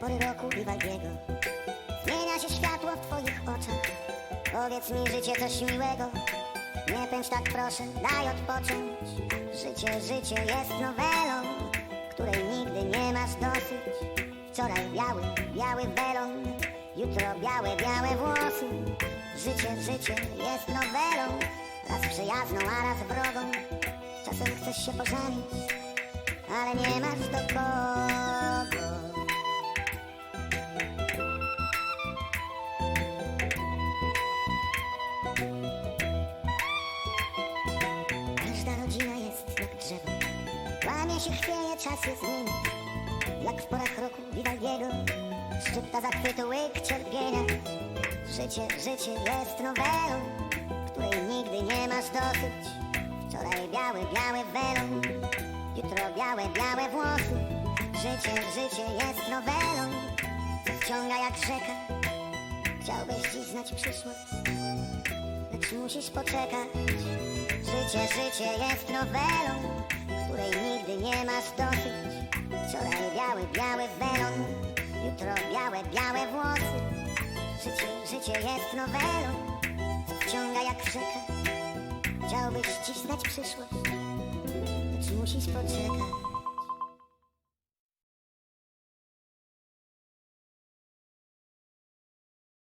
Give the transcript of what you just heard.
pory roku Vivaldiego Zmienia się światło w twoich oczach. Powiedz mi życie coś miłego. Nie pędź tak proszę, daj odpocząć. Życie, życie jest nowelą Której nigdy nie masz dosyć. Wczoraj biały, biały welon Jutro białe, białe włosy. Życie, życie jest nowelą Raz przyjazną, a raz wrogą. Czasem chcesz się pożenić Ale nie masz do Się, chwieje, czas je zmienia Jak w porach roku Vivaldiego Szczypta zachwytu, łyk cierpienia. Życie, życie jest nowelą Której nigdy nie masz dosyć. Wczoraj biały, biały welon Jutro białe, białe włosy. Życie, życie jest nowelą Co wciąga jak rzeka. Chciałbyś dziś znać przyszłość lecz musisz poczekać. Życie, życie jest nowelą, masz dosyć. Wczoraj biały, biały welon, jutro białe, białe włosy. Życie, życie jest nowelą, wciąga jak rzeka. Chciałbyś znać przyszłość, lecz musisz poczekać.